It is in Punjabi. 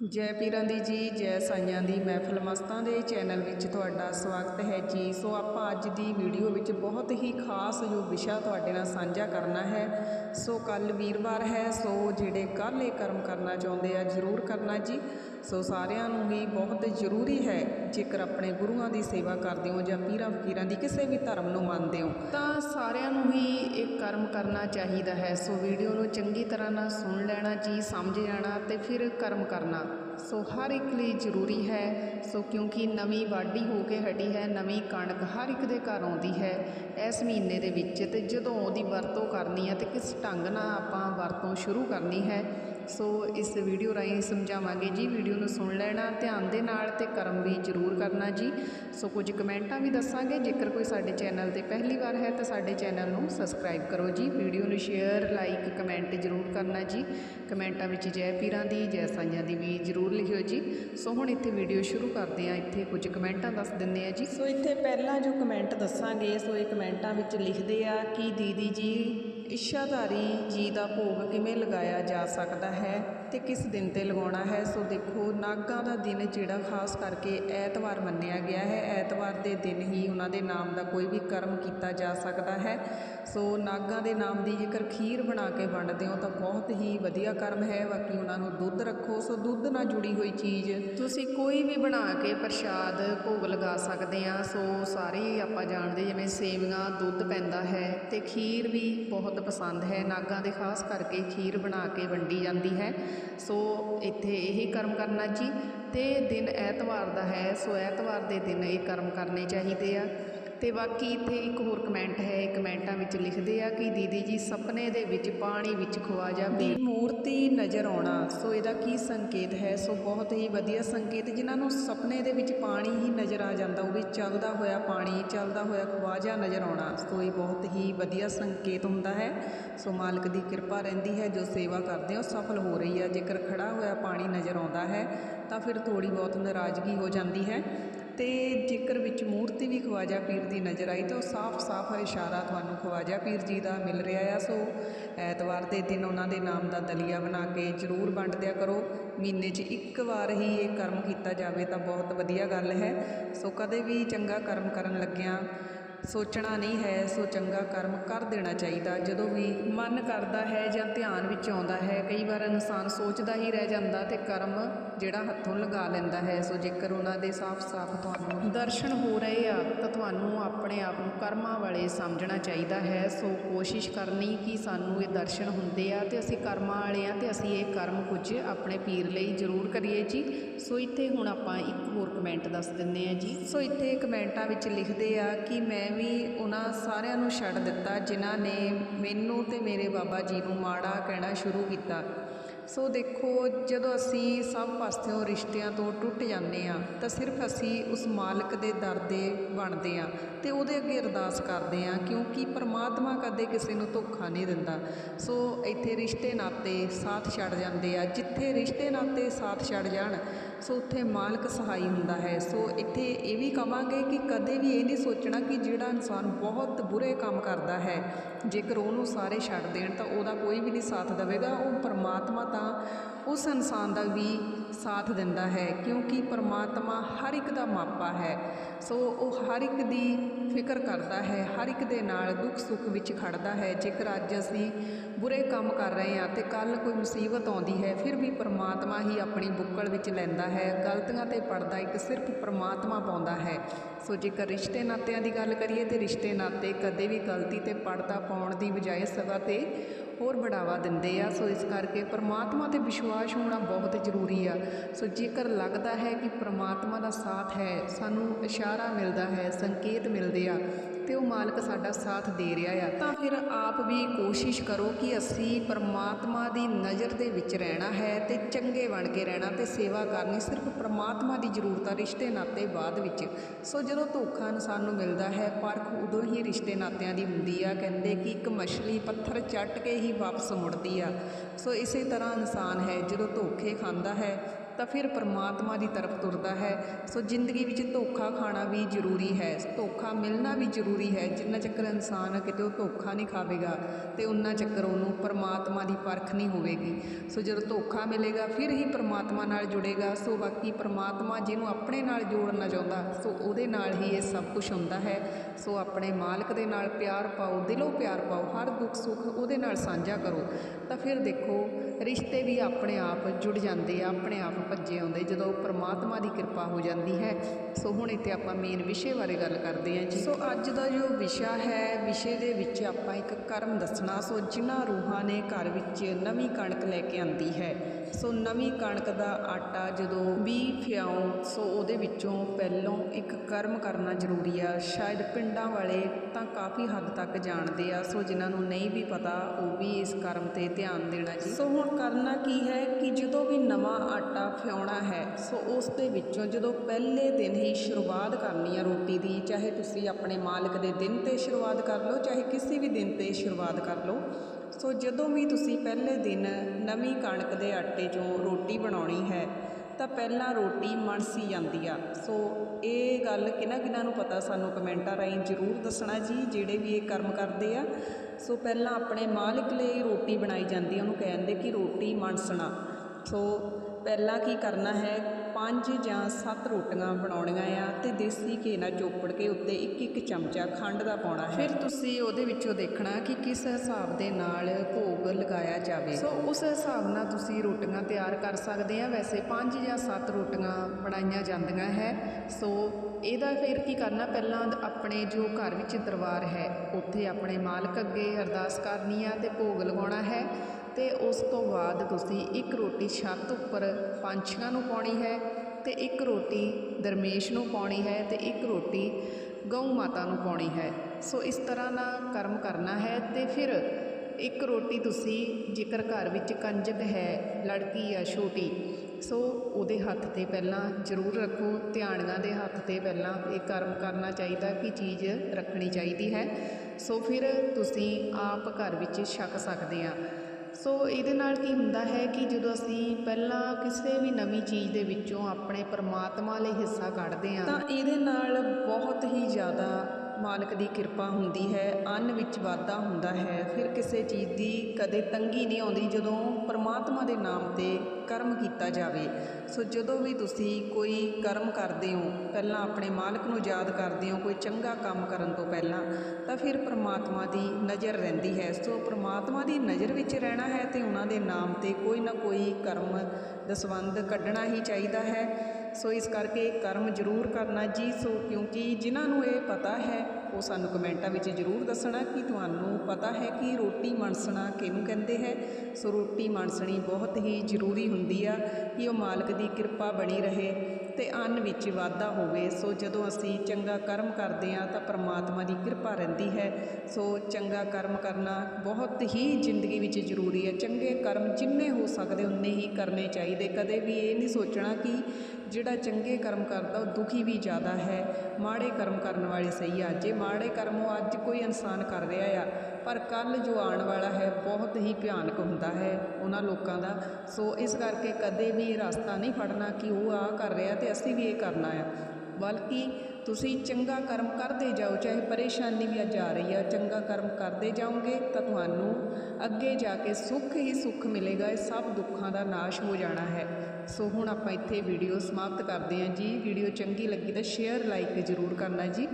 ਜੈ ਪੀਰਾਂ ਦੀ ਜੀ, ਜੈ ਸਾਈਆਂ ਦੀ ਮਹਿਫਲ ਮਸਤਾਂ ਦੇ ਚੈਨਲ ਵਿੱਚ ਤੁਹਾਡਾ ਸਵਾਗਤ ਹੈ ਜੀ। ਸੋ ਆਪਾਂ ਅੱਜ ਦੀ ਵੀਡੀਓ ਵਿੱਚ ਬਹੁਤ ਹੀ ਖਾਸ ਜੋ ਵਿਸ਼ਾ ਤੁਹਾਡੇ ਨਾਲ ਸਾਂਝਾ ਕਰਨਾ ਹੈ, ਸੋ ਕੱਲ ਵੀਰਵਾਰ ਹੈ, ਸੋ ਜਿਹੜੇ ਕੱਲ੍ਹ ਇਹ ਕਰਮ ਕਰਨਾ ਚਾਹੁੰਦੇ ਆ, ਜ਼ਰੂਰ ਕਰਨਾ ਜੀ। ਸੋ ਸਾਰਿਆਂ ਨੂੰ ਹੀ ਬਹੁਤ ਜ਼ਰੂਰੀ ਹੈ ਜੇਕਰ ਆਪਣੇ ਗੁਰੂਆਂ ਦੀ ਸੇਵਾ ਕਰਦੇ ਹੋ ਜਾਂ ਪੀਰਾਂ ਫਕੀਰਾਂ ਦੀ ਕਿਸੇ ਵੀ ਧਰਮ ਨੂੰ ਮੰਨਦੇ ਹੋ, ਤਾਂ ਸਾਰਿਆਂ ਨੂੰ ਹੀ ਇਹ ਕਰਮ ਕਰਨਾ ਚਾਹੀਦਾ ਹੈ। ਸੋ ਵੀਡੀਓ ਨੂੰ ਚੰਗੀ ਤਰ੍ਹਾਂ ਨਾਲ ਸੁਣ ਲੈਣਾ ਜੀ, ਸਮਝ ਜਾਣਾ ਤੇ ਫਿਰ ਕਰਮ ਕਰਨਾ। ਸੋ ਹਰ ਇੱਕ ਲਈ ਜ਼ਰੂਰੀ ਹੈ। ਸੋ ਕਿਉਂਕਿ ਨਵੀਂ ਵਾਢੀ ਹੋ ਕੇ ਹਟੀ ਹੈ, ਨਵੀਂ ਕਣਕ ਹਰ ਇੱਕ ਦੇ ਘਰ ਆਉਂਦੀ ਹੈ। ਇਸ ਮਹੀਨੇ ਦੇ ਵਿੱਚ ਤੇ ਜਦੋਂ ਉਹਦੀ ਵਰਤੋਂ ਕਰਨੀ ਹੈ ਤੇ ਕਿਸ ਢੰਗ ਨਾਲ ਆਪਾਂ ਵਰਤੋਂ ਸ਼ੁਰੂ ਕਰਨੀ ਹੈ ਸੋ ਇਸ ਵੀਡੀਓ ਰਾਹੀਂ ਸਮਝਾਵਾਂਗੇ ਜੀ, ਵੀਡੀਓ ਨੂੰ ਸੁਣ ਲੈਣਾ, ਧਿਆਨ ਦੇ ਨਾਲ ਤੇ ਕਰਮ ਵੀ ਜ਼ਰੂਰ ਕਰਨਾ ਜੀ। ਸੋ ਕੁਝ ਕਮੈਂਟਾਂ ਵੀ ਦੱਸਾਂਗੇ, ਜੇਕਰ ਕੋਈ ਸਾਡੇ ਚੈਨਲ ਤੇ ਪਹਿਲੀ ਵਾਰ ਹੈ ਤਾਂ ਸਾਡੇ ਚੈਨਲ ਨੂੰ ਸਬਸਕ੍ਰਾਈਬ ਕਰੋ ਜੀ। ਵੀਡੀਓ ਨੂੰ ਸ਼ੇਅਰ, ਲਾਈਕ, ਕਮੈਂਟ ਜ਼ਰੂਰ ਕਰਨਾ ਜੀ। ਕਮੈਂਟਾਂ ਵਿੱਚ ਜੈ ਪੀਰਾਂ ਦੀ, ਜੈ ਸਾਈਆਂ ਦੀ ਵੀ ਜ਼ਰੂਰ ਲਿਖਿਓ ਜੀ। ਸੋ ਹੁਣ ਇੱਥੇ ਵੀਡੀਓ ਸ਼ੁਰੂ ਕਰਦੇ ਹਾਂ, ਇੱਥੇ ਕੁਝ ਕਮੈਂਟਾਂ ਦੱਸ ਦਿੰਦੇ ਆ ਜੀ। ਸੋ ਇੱਥੇ ਪਹਿਲਾਂ ਜੋ ਕਮੈਂਟ ਦੱਸਾਂਗੇ, ਸੋ ਇਹ ਕਮੈਂਟਾਂ ਵਿੱਚ ਲਿਖਦੇ ਆ, ਕਿ ਦੀਦੀ ਜੀ ਇੱਛਾਧਾਰੀ ਜੀ ਦਾ ਭੋਗ ਕਿਵੇਂ ਲਗਾਇਆ ਜਾ ਸਕਦਾ ਹੈ? ਤੇ ਕਿਸ ਦਿਨ ਤੇ ਲਗਾਉਣਾ ਹੈ? ਸੋ ਦੇਖੋ, ਨਾਗਾਂ ਦਾ ਦਿਨ ਜਿਹੜਾ ਖਾਸ ਕਰਕੇ ਐਤਵਾਰ ਮੰਨਿਆ ਗਿਆ ਹੈ। ਐਤਵਾਰ ਦੇ ਦਿਨ ਹੀ ਉਹਨਾਂ ਦੇ ਨਾਮ ਦਾ ਕੋਈ ਵੀ ਕਰਮ ਕੀਤਾ ਜਾ ਸਕਦਾ ਹੈ। ਸੋ ਨਾਗਾਂ ਦੇ ਨਾਮ ਦੀ ਜੇਕਰ ਖੀਰ ਬਣਾ ਕੇ ਵੰਡਦੇ ਹੋ ਤਾਂ ਬਹੁਤ ਹੀ ਵਧੀਆ ਕਰਮ ਹੈ। ਬਾਕੀ ਉਹਨਾਂ ਨੂੰ ਦੁੱਧ ਰੱਖੋ। ਸੋ ਦੁੱਧ ਨਾਲ ਜੁੜੀ ਹੋਈ ਚੀਜ਼ ਤੁਸੀਂ ਕੋਈ ਵੀ ਬਣਾ ਕੇ ਪ੍ਰਸ਼ਾਦ, ਭੋਗ ਲਗਾ ਸਕਦੇ ਆ। ਸੋ ਸਾਰੇ ਹੀ ਆਪਾਂ ਜਾਣਦੇ ਜਿਵੇਂ ਸੇਵੀਆਂ, ਦੁੱਧ ਪੈਂਦਾ ਹੈ ਤੇ ਖੀਰ ਵੀ ਬਹੁਤ ਪਸੰਦ ਹੈ। ਨਾਗਾਂ ਦੇ ਖਾਸ ਕਰਕੇ ਖੀਰ ਬਣਾ ਕੇ ਵੰਡੀ ਜਾਂਦੀ ਹੈ। ਸੋ ਇੱਥੇ ਇਹੀ ਕਰਮ ਕਰਨਾ ਜੀ। ਅਤੇ ਦਿਨ ਐਤਵਾਰ ਦਾ ਹੈ, ਸੋ ਐਤਵਾਰ ਦੇ ਦਿਨ ਇਹ ਕਰਮ ਕਰਨੇ ਚਾਹੀਦੇ ਆ। ਤੇ ਬਾਕੀ ਇੱਥੇ ਇੱਕ ਹੋਰ ਕਮੈਂਟ ਹੈ ਕਮੈਂਟਾਂ ਵਿੱਚ ਲਿਖਦੇ ਆ ਕਿ ਦੀਦੀ ਜੀ ਸੁਪਨੇ ਦੇ ਵਿੱਚ ਪਾਣੀ ਵਿੱਚ ਖਵਾਜਾ ਦੀ ਮੂਰਤੀ ਨਜ਼ਰ ਆਉਣਾ, ਸੋ ਇਹਦਾ ਕੀ ਸੰਕੇਤ ਹੈ? ਸੋ ਬਹੁਤ ਹੀ ਵਧੀਆ ਸੰਕੇਤ, ਜਿਨ੍ਹਾਂ ਨੂੰ ਸੁਪਨੇ ਦੇ ਵਿੱਚ ਪਾਣੀ ਹੀ ਨਜ਼ਰ ਆ ਜਾਂਦਾ, ਉਹ ਵੀ ਚੱਲਦਾ ਹੋਇਆ ਪਾਣੀ, ਚੱਲਦਾ ਹੋਇਆ ਖਵਾਜਾ ਨਜ਼ਰ ਆਉਣਾ, ਸੋ ਇਹ ਬਹੁਤ ਹੀ ਵਧੀਆ ਸੰਕੇਤ ਹੁੰਦਾ ਹੈ। ਸੋ ਮਾਲਕ ਦੀ ਕਿਰਪਾ ਰਹਿੰਦੀ ਹੈ, ਜੋ ਸੇਵਾ ਕਰਦੇ ਹੋ, ਸਫਲ ਹੋ ਰਹੀ ਹੈ। ਜੇਕਰ ਖੜਾ ਹੋਇਆ ਪਾਣੀ ਨਜ਼ਰ ਆਉਂਦਾ ਹੈ, ਤਾਂ ਫਿਰ ਥੋੜੀ ਬਹੁਤ ਨਾਰਾਜ਼ਗੀ ਹੋ ਜਾਂਦੀ ਹੈ। ਤੇ ਜੇਕਰ ਵਿੱਚ ਮੂਰਤੀ ਵੀ ਖਵਾਜਾ ਪੀਰ ਦੀ ਨਜ਼ਰ ਆਈ ਤਾਂ ਉਹ ਸਾਫ਼-ਸਾਫ਼ ਇਸ਼ਾਰਾ ਤੁਹਾਨੂੰ ਖਵਾਜਾ ਪੀਰ ਜੀ ਦਾ ਮਿਲ ਰਿਹਾ ਆ। ਸੋ ਐਤਵਾਰ ਦੇ ਦਿਨ ਉਹਨਾਂ ਦੇ ਨਾਮ ਦਾ ਦਲੀਆ ਬਣਾ ਕੇ ਜ਼ਰੂਰ ਵੰਡ ਦਿਆ ਕਰੋ। ਮਹੀਨੇ 'ਚ ਇੱਕ ਵਾਰ ਹੀ ਇਹ ਕਰਮ ਕੀਤਾ ਜਾਵੇ ਤਾਂ ਬਹੁਤ ਵਧੀਆ ਗੱਲ ਹੈ। ਸੋ ਕਦੇ ਵੀ ਚੰਗਾ ਕਰਮ ਕਰਨ ਲੱਗਿਆਂ ਸੋਚਣਾ ਨਹੀਂ ਹੈ, ਸੋ ਚੰਗਾ ਕਰਮ ਕਰ ਦੇਣਾ ਚਾਹੀਦਾ। ਜਦੋਂ ਵੀ ਮਨ ਕਰਦਾ ਹੈ ਜਾਂ ਧਿਆਨ ਵਿੱਚ ਆਉਂਦਾ ਹੈ, ਕਈ ਵਾਰ ਇਨਸਾਨ ਸੋਚਦਾ ਹੀ ਰਹਿ ਜਾਂਦਾ ਤੇ ਕਰਮ ਜਿਹੜਾ ਹੱਥੋਂ ਲਗਾ ਲੈਂਦਾ ਹੈ, ਸੋ ਜੇਕਰ ਉਹਨਾਂ ਦੇ ਸਾਫ਼-ਸਾਫ਼ ਤੁਹਾਨੂੰ ਦਰਸ਼ਨ ਹੋ ਰਹੇ ਆ, ਤਾਂ ਤੁਹਾਨੂੰ ਆਪਣੇ ਆਪ ਨੂੰ ਕਰਮਾਂ ਵਾਲੇ ਸਮਝਣਾ ਚਾਹੀਦਾ ਹੈ। ਸੋ ਕੋਸ਼ਿਸ਼ ਕਰਨੀ ਕਿ ਸਾਨੂੰ ਇਹ ਦਰਸ਼ਨ ਹੁੰਦੇ ਆ ਤੇ ਅਸੀਂ ਕਰਮਾਂ ਵਾਲੇ ਆ ਤੇ ਅਸੀਂ ਇਹ ਕਰਮ ਕੁਝ ਆਪਣੇ ਪੀਰ ਲਈ ਜ਼ਰੂਰ ਕਰੀਏ ਜੀ। ਸੋ ਇੱਥੇ ਹੁਣ ਆਪਾਂ ਇੱਕ ਹੋਰ ਕਮੈਂਟ ਦੱਸ ਦਿੰਦੇ ਆ ਜੀ। ਸੋ ਇੱਥੇ ਕਮੈਂਟਾਂ ਵਿੱਚ ਲਿਖਦੇ ਆ ਕਿ ਮੈਂ ਵੀ ਉਹਨਾਂ ਸਾਰਿਆਂ ਨੂੰ ਛੱਡ ਦਿੱਤਾ ਜਿਨ੍ਹਾਂ ਨੇ ਮੈਨੂੰ ਤੇ ਮੇਰੇ ਬਾਬਾ ਜੀ ਨੂੰ ਮਾੜਾ ਕਹਿਣਾ ਸ਼ੁਰੂ ਕੀਤਾ। ਸੋ ਦੇਖੋ, ਜਦੋਂ ਅਸੀਂ ਸਭ ਪਾਸਿਓਂ ਰਿਸ਼ਤਿਆਂ ਤੋਂ ਟੁੱਟ ਜਾਂਦੇ ਆ ਤਾਂ ਸਿਰਫ ਅਸੀਂ ਉਸ ਮਾਲਕ ਦੇ ਦਰ ਦੇ ਬਣਦੇ ਆ ਤੇ ਉਹਦੇ ਅੱਗੇ ਅਰਦਾਸ ਕਰਦੇ ਆ ਕਿਉਂਕਿ ਪਰਮਾਤਮਾ ਕਦੇ ਕਿਸੇ ਨੂੰ ਧੋਖਾ ਨਹੀਂ ਦਿੰਦਾ। ਸੋ ਇੱਥੇ ਰਿਸ਼ਤੇ ਨਾਤੇ ਸਾਥ ਛੱਡ ਜਾਂਦੇ ਆ। ਜਿੱਥੇ ਰਿਸ਼ਤੇ ਨਾਤੇ ਸਾਥ ਛੱਡ ਜਾਣ ਸੋ ਉੱਥੇ ਮਾਲਕ ਸਹਾਈ ਹੁੰਦਾ ਹੈ। ਸੋ ਇੱਥੇ ਇਹ ਵੀ ਕਵਾਂਗੇ ਕਿ ਕਦੇ ਵੀ ਇਹ ਨਹੀਂ ਸੋਚਣਾ ਕਿ ਜਿਹੜਾ ਇਨਸਾਨ ਬਹੁਤ ਬੁਰੇ ਕੰਮ ਕਰਦਾ ਹੈ, ਜੇਕਰ ਉਹਨੂੰ ਸਾਰੇ ਛੱਡ ਦੇਣ ਤਾਂ ਉਹਦਾ ਕੋਈ ਵੀ ਨਹੀਂ ਸਾਥ ਦੇਵੇਗਾ। ਉਹ ਪਰਮਾਤਮਾ ਤਾਂ ਉਸ ਇਨਸਾਨ ਦਾ ਵੀ ਸਾਥ ਦਿੰਦਾ ਹੈ, ਕਿਉਂਕਿ ਪਰਮਾਤਮਾ ਹਰ ਇੱਕ ਦਾ ਮਾਪਾ ਹੈ। ਸੋ ਉਹ ਹਰ ਇੱਕ ਦੀ ਫਿਕਰ ਕਰਦਾ ਹੈ, ਹਰ ਇੱਕ ਦੇ ਨਾਲ ਦੁੱਖ ਸੁੱਖ ਵਿੱਚ ਖੜਦਾ ਹੈ। ਜੇਕਰ ਅੱਜ ਅਸੀਂ ਬੁਰੇ ਕੰਮ ਕਰ ਰਹੇ ਹਾਂ ਤੇ ਕੱਲ ਕੋਈ ਮੁਸੀਬਤ ਆਉਂਦੀ ਹੈ, ਫਿਰ ਵੀ ਪਰਮਾਤਮਾ ਹੀ ਆਪਣੀ ਬੁੱਕਲ ਵਿੱਚ ਲੈਂਦਾ ਹੈ। ਗਲਤੀਆਂ ਤੇ ਪੜਦਾ ਇੱਕ ਸਿਰਫ ਪਰਮਾਤਮਾ ਪਾਉਂਦਾ ਹੈ। ਸੋ ਜੇਕਰ ਰਿਸ਼ਤੇ ਨਾਤਿਆਂ ਦੀ ਗੱਲ ਕਰੀਏ ਤੇ ਰਿਸ਼ਤੇ ਨਾਤੇ ਕਦੇ ਵੀ ਗਲਤੀ ਤੇ ਪੜਦਾ ਪਾਉਣ ਦੀ ਬਜਾਏ ਸਦਾ ਤੇ ਹੋਰ ਬੜਾਵਾ ਦਿੰਦੇ ਆ। ਸੋ ਇਸ ਕਰਕੇ ਪਰਮਾਤਮਾ ਤੇ ਵਿਸ਼ਵਾਸ ਹੋਣਾ ਬਹੁਤ ਜ਼ਰੂਰੀ ਆ। ਸੋ ਜੇਕਰ ਲੱਗਦਾ ਹੈ ਕਿ ਪਰਮਾਤਮਾ ਦਾ ਸਾਥ ਹੈ, ਸਾਨੂੰ ਇਸ਼ਾਰਾ ਮਿਲਦਾ ਹੈ, ਸੰਕੇਤ ਮਿਲਦੇ ਆ ਤੇ ਉਹ ਮਾਲਕ ਸਾਡਾ ਸਾਥ ਦੇ ਰਿਹਾ ਆ। ਤਾਂ ਫਿਰ ਆਪ ਵੀ ਕੋਸ਼ਿਸ਼ ਕਰੋ ਕਿ ਅਸੀਂ ਪਰਮਾਤਮਾ ਦੀ ਨਜ਼ਰ ਦੇ ਵਿੱਚ ਰਹਿਣਾ ਹੈ ਤੇ ਚੰਗੇ ਬਣ ਕੇ ਰਹਿਣਾ ਤੇ ਸੇਵਾ ਕਰਨੀ ਸਿਰਫ ਪਰਮਾਤਮਾ ਦੀ ਜ਼ਰੂਰਤ ਆ ਰਿਸ਼ਤੇ ਨਾਤੇ ਬਾਅਦ ਵਿੱਚ। ਸੋ ਜਦੋਂ ਧੋਖਾ ਇਨਸਾਨ ਨੂੰ ਮਿਲਦਾ ਹੈ, ਪਰਖ ਉਦੋਂ ਹੀ ਰਿਸ਼ਤੇ ਨਾਤਿਆਂ ਦੀ ਹੁੰਦੀ ਆ। ਕਹਿੰਦੇ ਕਿ ਇੱਕ ਮਛਲੀ ਪੱਥਰ ਚੱਟ ਕੇ ਹੀ ਵਾਪਸ ਮੁੜਦੀ ਆ। ਸੋ ਇਸੇ ਤਰ੍ਹਾਂ ਇਨਸਾਨ ਹੈ ਜਦੋਂ ਧੋਖੇ ਖਾਂਦਾ ਹੈ ਤਾਂ ਫਿਰ ਪਰਮਾਤਮਾ ਦੀ ਤਰਫ ਤੁਰਦਾ ਹੈ। ਸੋ ਜ਼ਿੰਦਗੀ ਵਿੱਚ ਧੋਖਾ ਖਾਣਾ ਵੀ ਜ਼ਰੂਰੀ ਹੈ। ਧੋਖਾ ਮਿਲਣਾ ਵੀ ਜ਼ਰੂਰੀ ਹੈ। ਜਿੰਨਾ ਚੱਕਰ ਇਨਸਾਨ ਕਿਤੇ ਉਹ ਧੋਖਾ ਨਹੀਂ ਖਾਵੇਗਾ ਤੇ ਉਨਾ ਚੱਕਰ ਉਹਨੂੰ ਪਰਮਾਤਮਾ ਦੀ ਪਰਖ ਨਹੀਂ ਹੋਵੇਗੀ। ਸੋ ਜਦੋਂ ਧੋਖਾ ਮਿਲੇਗਾ, ਫਿਰ ਹੀ ਪਰਮਾਤਮਾ ਨਾਲ ਜੁੜੇਗਾ। ਸੋ ਬਾਕੀ ਪਰਮਾਤਮਾ ਜਿਹਨੂੰ ਆਪਣੇ ਨਾਲ ਜੋੜਨਾ ਚਾਹੁੰਦਾ, ਸੋ ਉਹਦੇ ਨਾਲ ਹੀ ਇਹ ਸਭ ਕੁਝ ਹੁੰਦਾ ਹੈ। ਸੋ ਆਪਣੇ ਮਾਲਕ ਦੇ ਨਾਲ ਪਿਆਰ ਪਾਓ, ਦਿਲੋਂ ਪਿਆਰ ਪਾਓ, ਹਰ ਦੁੱਖ ਸੁੱਖ ਉਹਦੇ ਨਾਲ ਸਾਂਝਾ ਕਰੋ। ਤਾਂ ਫਿਰ ਦੇਖੋ, ਰਿਸ਼ਤੇ ਵੀ ਆਪਣੇ ਆਪ ਜੁੜ ਜਾਂਦੇ ਆ, ਆਪਣੇ ਆਪ ਭੱਜੇ ਆਉਂਦੇ, ਜਦੋਂ ਪਰਮਾਤਮਾ ਦੀ ਕਿਰਪਾ ਹੋ ਜਾਂਦੀ ਹੈ। ਸੋ ਹੁਣ ਇੱਥੇ ਆਪਾਂ ਮੇਨ ਵਿਸ਼ੇ ਬਾਰੇ ਗੱਲ ਕਰਦੇ ਹਾਂ ਜੀ। ਸੋ ਅੱਜ ਦਾ ਜੋ ਵਿਸ਼ਾ ਹੈ, ਵਿਸ਼ੇ ਦੇ ਵਿੱਚ ਆਪਾਂ ਇੱਕ ਕਰਮ ਦੱਸਣਾ, ਸੋ ਜਿਨ੍ਹਾਂ ਰੂਹਾਂ ਨੇ ਘਰ ਵਿੱਚ ਨਵੀਂ ਕਣਕ ਲੈ ਕੇ ਆਂਦੀ ਹੈ। ਸੋ ਨਵੀਂ ਕਣਕ ਦਾ ਆਟਾ ਜਦੋਂ ਵੀ ਫਿਆਉ ਸੋ ਉਹਦੇ ਵਿੱਚੋਂ ਪਹਿਲੋਂ ਇੱਕ ਕਰਮ ਕਰਨਾ ਜ਼ਰੂਰੀ ਆ। ਸ਼ਾਇਦ ਪਿੰਡਾਂ ਵਾਲੇ ਤਾਂ ਕਾਫੀ ਹੱਦ ਤੱਕ ਜਾਣਦੇ ਆ, ਸੋ ਜਿਨ੍ਹਾਂ ਨੂੰ ਨਹੀਂ ਵੀ ਪਤਾ, ਉਹ ਵੀ ਇਸ ਕਰਮ ਤੇ ਧਿਆਨ ਦੇਣਾ ਜੀ। ਸੋ ਹੁਣ ਕਰਨਾ ਕੀ ਹੈ ਕਿ ਜਦੋਂ ਵੀ ਨਵਾਂ ਆਟਾ ਫਿਆਉਣਾ ਹੈ, ਸੋ ਉਸ ਦੇ ਵਿੱਚੋਂ ਜਦੋਂ ਪਹਿਲੇ ਦਿਨ ਹੀ ਸ਼ੁਰੂਆਤ ਕਰਨੀ ਆ ਰੋਟੀ ਦੀ, ਚਾਹੇ ਤੁਸੀਂ ਆਪਣੇ ਮਾਲਕ ਦੇ ਦਿਨ ਤੇ ਸ਼ੁਰੂਆਤ ਕਰ ਲਓ, ਚਾਹੇ ਕਿਸੇ ਵੀ ਦਿਨ ਤੇ ਸ਼ੁਰੂਆਤ ਕਰ ਲਓ ਸੋ ਜਦੋਂ ਵੀ ਤੁਸੀਂ ਪਹਿਲੇ ਦਿਨ ਨਵੀਂ ਕਣਕ ਦੇ ਆਟੇ 'ਚੋਂ ਰੋਟੀ ਬਣਾਉਣੀ ਹੈ, ਤਾਂ ਪਹਿਲਾਂ ਰੋਟੀ ਮਣਸੀ ਜਾਂਦੀ ਆ। ਸੋ ਇਹ ਗੱਲ ਕਿਹਨਾਂ ਕਿਹਨਾਂ ਨੂੰ ਪਤਾ? ਸਾਨੂੰ ਕਮੈਂਟਾਂ ਰਾਹੀਂ ਜ਼ਰੂਰ ਦੱਸਣਾ ਜੀ, ਜਿਹੜੇ ਵੀ ਇਹ ਕਰਮ ਕਰਦੇ ਆ। ਸੋ ਪਹਿਲਾਂ ਆਪਣੇ ਮਾਲਕ ਲਈ ਰੋਟੀ ਬਣਾਈ ਜਾਂਦੀ ਆ। ਉਹਨੂੰ ਕਹਿੰਦੇ ਕਿ ਰੋਟੀ ਮਣਸਣਾ। ਸੋ ਪਹਿਲਾਂ ਕੀ ਕਰਨਾ ਹੈ? ਪੰਜ ਜਾਂ ਸੱਤ ਰੋਟੀਆਂ ਬਣਾਉਣੀਆਂ ਆ ਤੇ ਦੇਸੀ ਘੀ ਨਾਲ ਚੋਪੜ ਕੇ ਉੱਤੇ ਇੱਕ ਇੱਕ ਚਮਚਾ ਖੰਡ ਦਾ ਪਾਉਣਾ ਹੈ। ਫਿਰ ਤੁਸੀਂ ਉਹਦੇ ਵਿੱਚੋਂ ਦੇਖਣਾ ਕਿ ਕਿਸ ਹਿਸਾਬ ਦੇ ਨਾਲ ਭੋਗ ਲਗਾਇਆ ਜਾਵੇ। ਸੋ ਉਸ ਹਿਸਾਬ ਨਾਲ ਤੁਸੀਂ ਰੋਟੀਆਂ ਤਿਆਰ ਕਰ ਸਕਦੇ ਆ। ਵੈਸੇ ਪੰਜ ਜਾਂ ਸੱਤ ਰੋਟੀਆਂ ਬਣਾਈਆਂ ਜਾਂਦੀਆਂ ਹੈ। ਸੋ ਇਹਦਾ ਫਿਰ ਕੀ ਕਰਨਾ? ਪਹਿਲਾਂ ਆਪਣੇ ਜੋ ਘਰ ਵਿੱਚ ਦਰਬਾਰ ਹੈ, ਉੱਥੇ ਆਪਣੇ ਮਾਲਕ ਅੱਗੇ ਅਰਦਾਸ ਕਰਨੀ ਆ ਤੇ ਭੋਗ ਲਗਾਉਣਾ ਹੈ। ਅਤੇ ਉਸ ਤੋਂ ਬਾਅਦ ਤੁਸੀਂ ਇੱਕ ਰੋਟੀ ਛੱਤ ਉੱਪਰ ਪੰਛੀਆਂ ਨੂੰ ਪਾਉਣੀ ਹੈ ਅਤੇ ਇੱਕ ਰੋਟੀ ਦਰਮੇਸ਼ ਨੂੰ ਪਾਉਣੀ ਹੈ ਅਤੇ ਇੱਕ ਰੋਟੀ ਗਊ ਮਾਤਾ ਨੂੰ ਪਾਉਣੀ ਹੈ। ਸੋ ਇਸ ਤਰ੍ਹਾਂ ਨਾਲ ਕਰਮ ਕਰਨਾ ਹੈ ਅਤੇ ਫਿਰ ਇੱਕ ਰੋਟੀ ਤੁਸੀਂ ਜੇਕਰ ਘਰ ਵਿੱਚ ਕੰਜਕ ਹੈ, ਲੜਕੀ ਆ ਛੋਟੀ, ਸੋ ਉਹਦੇ ਹੱਥ ਤੇ ਪਹਿਲਾਂ ਜ਼ਰੂਰ ਰੱਖੋ। ਧਿਆਣੀਆਂ ਦੇ ਹੱਥ ਤੇ ਪਹਿਲਾਂ ਇਹ ਕਰਮ ਕਰਨਾ ਚਾਹੀਦਾ ਕਿ ਚੀਜ਼ ਰੱਖਣੀ ਚਾਹੀਦੀ ਹੈ। ਸੋ ਫਿਰ ਤੁਸੀਂ ਆਪ ਘਰ ਵਿੱਚ ਛਕ ਸਕਦੇ ਆ। ਸੋ ਇਹਦੇ ਨਾਲ ਕੀ ਹੁੰਦਾ ਹੈ ਕਿ ਜਦੋਂ ਅਸੀਂ ਪਹਿਲਾਂ ਕਿਸੇ ਵੀ ਨਵੀਂ ਚੀਜ਼ ਦੇ ਵਿੱਚੋਂ ਆਪਣੇ ਪਰਮਾਤਮਾ ਲਈ ਹਿੱਸਾ ਕੱਢਦੇ ਹਾਂ, ਤਾਂ ਇਹਦੇ ਨਾਲ ਬਹੁਤ ਹੀ ਜ਼ਿਆਦਾ ਮਾਲਕ ਦੀ ਕਿਰਪਾ ਹੁੰਦੀ ਹੈ, ਅੰਨ ਵਿੱਚ ਵਾਧਾ ਹੁੰਦਾ ਹੈ। ਫਿਰ ਕਿਸੇ ਚੀਜ਼ ਦੀ ਕਦੇ ਤੰਗੀ ਨਹੀਂ ਆਉਂਦੀ ਜਦੋਂ ਪਰਮਾਤਮਾ ਦੇ ਨਾਮ ਤੇ ਕਰਮ ਕੀਤਾ ਜਾਵੇ। ਸੋ ਜਦੋਂ ਵੀ ਤੁਸੀਂ ਕੋਈ ਕਰਮ ਕਰਦੇ ਹੋ, ਪਹਿਲਾਂ ਆਪਣੇ ਮਾਲਕ ਨੂੰ ਯਾਦ ਕਰਦੇ ਹੋ, ਕੋਈ ਚੰਗਾ ਕੰਮ ਕਰਨ ਤੋਂ ਪਹਿਲਾਂ, ਤਾਂ ਫਿਰ ਪਰਮਾਤਮਾ ਦੀ ਨਜ਼ਰ ਰਹਿੰਦੀ ਹੈ। ਸੋ ਪਰਮਾਤਮਾ ਦੀ ਨਜ਼ਰ ਵਿੱਚ ਰਹਿਣਾ ਹੈ ਤੇ ਉਹਨਾਂ ਦੇ ਨਾਮ ਤੇ ਕੋਈ ਨਾ ਕੋਈ ਕਰਮ ਦਸਵੰਦ ਕੱਢਣਾ ਹੀ ਚਾਹੀਦਾ ਹੈ। ਸੋ ਇਸ ਕਰਕੇ ਕਰਮ ਜ਼ਰੂਰ ਕਰਨਾ ਜੀ। ਸੋ ਕਿਉਂਕਿ ਜਿਨ੍ਹਾਂ ਨੂੰ ਇਹ ਪਤਾ ਹੈ, ਉਹ ਸਾਨੂੰ ਕਮੈਂਟਾਂ ਵਿੱਚ ਜ਼ਰੂਰ ਦੱਸਣਾ ਕਿ ਤੁਹਾਨੂੰ ਪਤਾ ਹੈ ਕਿ ਰੋਟੀ ਮਣਸਣਾ ਕਿਹਨੂੰ ਕਹਿੰਦੇ ਹੈ। ਸੋ ਰੋਟੀ ਮਣਸਣੀ ਬਹੁਤ ਹੀ ਜ਼ਰੂਰੀ ਹੁੰਦੀ ਆ ਕਿ ਉਹ ਮਾਲਕ ਦੀ ਕਿਰਪਾ ਬਣੀ ਰਹੇ ਤੇ ਅੰਨ ਵਿੱਚ ਵਾਧਾ ਹੋਵੇ। ਸੋ ਜਦੋਂ ਅਸੀਂ ਚੰਗਾ ਕਰਮ ਕਰਦੇ ਹਾਂ ਤਾਂ ਪਰਮਾਤਮਾ ਦੀ ਕਿਰਪਾ ਰਹਿੰਦੀ ਹੈ। ਸੋ ਚੰਗਾ ਕਰਮ ਕਰਨਾ ਬਹੁਤ ਹੀ ਜ਼ਿੰਦਗੀ ਵਿੱਚ ਜ਼ਰੂਰੀ ਹੈ। ਚੰਗੇ ਕਰਮ ਜਿੰਨੇ ਹੋ ਸਕਦੇ, ਉਨੇ ਹੀ ਕਰਨੇ ਚਾਹੀਦੇ। ਕਦੇ ਵੀ ਇਹ ਨਹੀਂ ਸੋਚਣਾ ਕਿ ਜਿਹੜਾ ਚੰਗੇ ਕਰਮ ਕਰਦਾ ਉਹ ਦੁਖੀ ਵੀ ਜ਼ਿਆਦਾ ਹੈ। ਮਾੜੇ ਕਰਮ ਕਰਨ ਵਾਲੇ ਸਹੀ ਆ। ਜੇ ਮਾੜੇ ਕਰਮ ਉਹ ਅੱਜ ਕੋਈ ਇਨਸਾਨ ਕਰ ਰਿਹਾ ਆ, ਪਰ ਕੱਲ ਜੋ ਆਉਣ ਵਾਲਾ ਹੈ, ਬਹੁਤ ਹੀ ਭਿਆਨਕ ਹੁੰਦਾ ਹੈ ਉਹਨਾਂ ਲੋਕਾਂ ਦਾ। ਸੋ ਇਸ ਕਰਕੇ ਕਦੇ ਵੀ ਰਸਤਾ ਨਹੀਂ ਫੜਨਾ ਕਿ ਉਹ ਆ ਕਰ ਰਿਹਾ ਤੇ ਅਸੀਂ ਵੀ ਇਹ ਕਰਨਾ ਆ। ਬਲਕਿ ਤੁਸੀਂ ਚੰਗਾ ਕਰਮ ਕਰਦੇ ਜਾਓ, ਚਾਹੇ ਪਰੇਸ਼ਾਨੀ ਵੀ ਅੱਜ ਆ ਰਹੀ ਆ, ਚੰਗਾ ਕਰਮ ਕਰਦੇ ਜਾਓਗੇ ਤਾਂ ਤੁਹਾਨੂੰ ਅੱਗੇ ਜਾ ਕੇ ਸੁੱਖ ਹੀ ਸੁੱਖ ਮਿਲੇਗਾ, ਇਹ ਸਭ ਦੁੱਖਾਂ ਦਾ ਨਾਸ਼ ਹੋ ਜਾਣਾ ਹੈ। ਸੋ ਹੁਣ ਆਪਾਂ ਇੱਥੇ ਵੀਡੀਓ ਸਮਾਪਤ ਕਰਦੇ ਹਾਂ ਜੀ। ਵੀਡੀਓ ਚੰਗੀ ਲੱਗੀ ਤਾਂ ਸ਼ੇਅਰ ਲਾਈਕ ਜ਼ਰੂਰ ਕਰਨਾ ਜੀ।